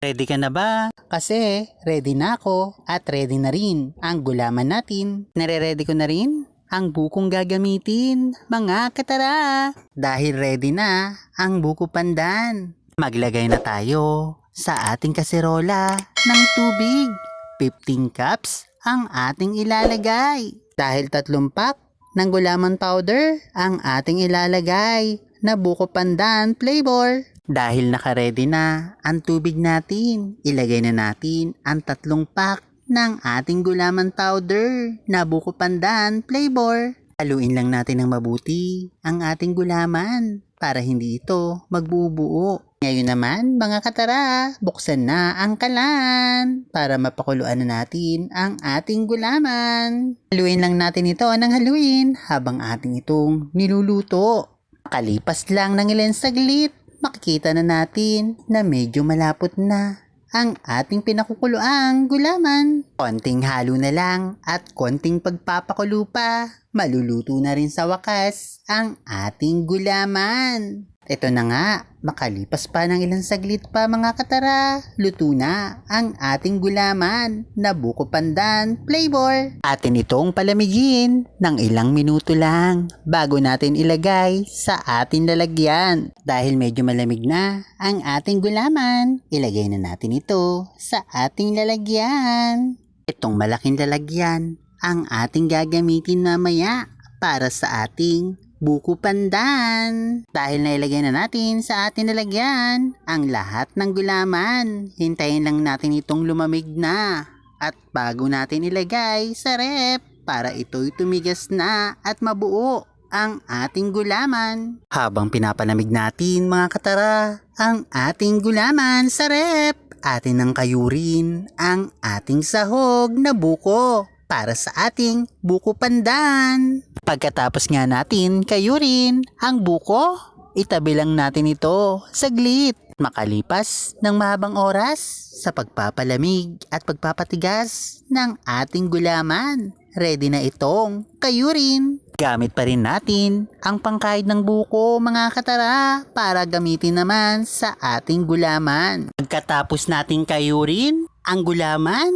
Ready ka na ba? Kasi ready na ako at ready na rin ang gulaman natin. Nare-ready ko na rin ang bukong gagamitin, mga katara. Dahil ready na ang buko pandan. Maglagay na tayo sa ating kaserola ng tubig. 15 cups ang ating ilalagay. Dahil tatlong pack ng gulaman powder ang ating ilalagay na buko pandan flavor. Dahil nakaredy na ang tubig natin, ilagay na natin ang tatlong pack ng ating gulaman powder na buko pandan flavor. Haluin lang natin ng mabuti ang ating gulaman para hindi ito magbubuo. Ngayon naman, mga katara, buksan na ang kalan para mapakuluan na natin ang ating gulaman. Haluin lang natin ito ng haluin habang ating itong niluluto. Kalipas lang ng ilan saglit, makikita na natin na medyo malapot na ang ating pinakukuluang gulaman. Konting halo na lang at konting pagpapakulo pa, maluluto na rin sa wakas ang ating gulaman. Ito na nga, makalipas pa ng ilang saglit pa mga katara, luto na ang ating gulaman na buko pandan flavor. Atin itong palamigin ng ilang minuto lang bago natin ilagay sa ating lalagyan. Dahil medyo malamig na ang ating gulaman, ilagay na natin ito sa ating lalagyan. Itong malaking lalagyan ang ating gagamitin mamaya para sa ating buko pandan. Dahil nailagay na natin sa ating lalagyan ang lahat ng gulaman. Hintayin lang natin itong lumamig na. At bago natin ilagay sa rep para ito'y tumigas na at mabuo ang ating gulaman. Habang pinapalamig natin mga katara ang ating gulaman sa rep, atin ang kayurin ang ating sahog na buko para sa ating buko pandan. Pagkatapos nga natin kayurin ang buko, itabi lang natin ito saglit. Makalipas ng mahabang oras sa pagpapalamig at pagpapatigas ng ating gulaman, ready na itong kayurin. Gamit pa rin natin ang pangkahid ng buko mga katara para gamitin naman sa ating gulaman. Pagkatapos nating kayurin ang gulaman,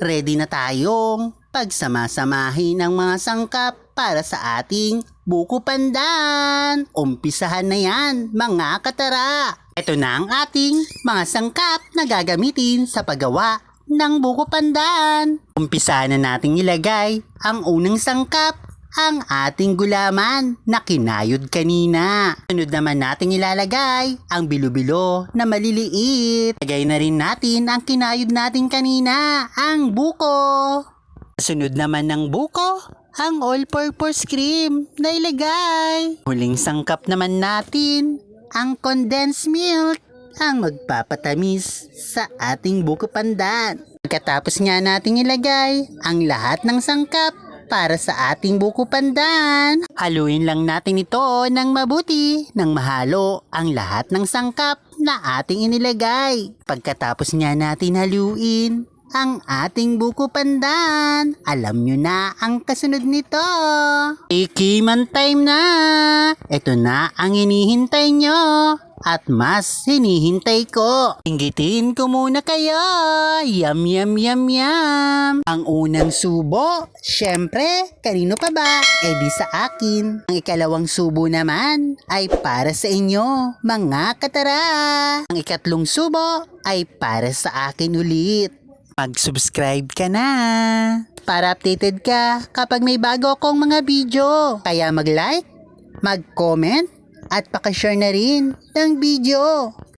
ready na tayong pagsamasamahin ng mga sangkap para sa ating buko pandan. Umpisahan na yan, mga katara. Ito na ang ating mga sangkap na gagamitin sa paggawa ng buko pandan. Umpisahan na nating ilagay ang unang sangkap ang ating gulaman na kinayod kanina. Sunod naman nating ilalagay ang bilo-bilo na maliliit. Lagay na rin natin ang kinayod natin kanina, ang buko. Sunod naman ng buko, ang all-purpose cream na ilagay. Huling sangkap naman natin, ang condensed milk ang magpapatamis sa ating buko pandan. Pagkatapos nga nating ilagay ang lahat ng sangkap para sa ating buko pandan. Haluin lang natin ito ng mabuti nang mahalo ang lahat ng sangkap na ating inilagay. Pagkatapos nga natin haluin, ang ating buko pandan. Alam nyo na ang kasunod nito. Ikiman time na. Ito na ang hinihintay nyo. At mas hinihintay ko. Inggitin ko muna kayo. Yum, yum, yum, yum. Ang unang subo, syempre, kanino pa ba? Eh di sa akin. Ang ikalawang subo naman ay para sa inyo, mga katara. Ang ikatlong subo ay para sa akin ulit mag-subscribe ka na para updated ka kapag may bago akong mga video. Kaya mag-like, mag-comment, at pakishare na rin ng video.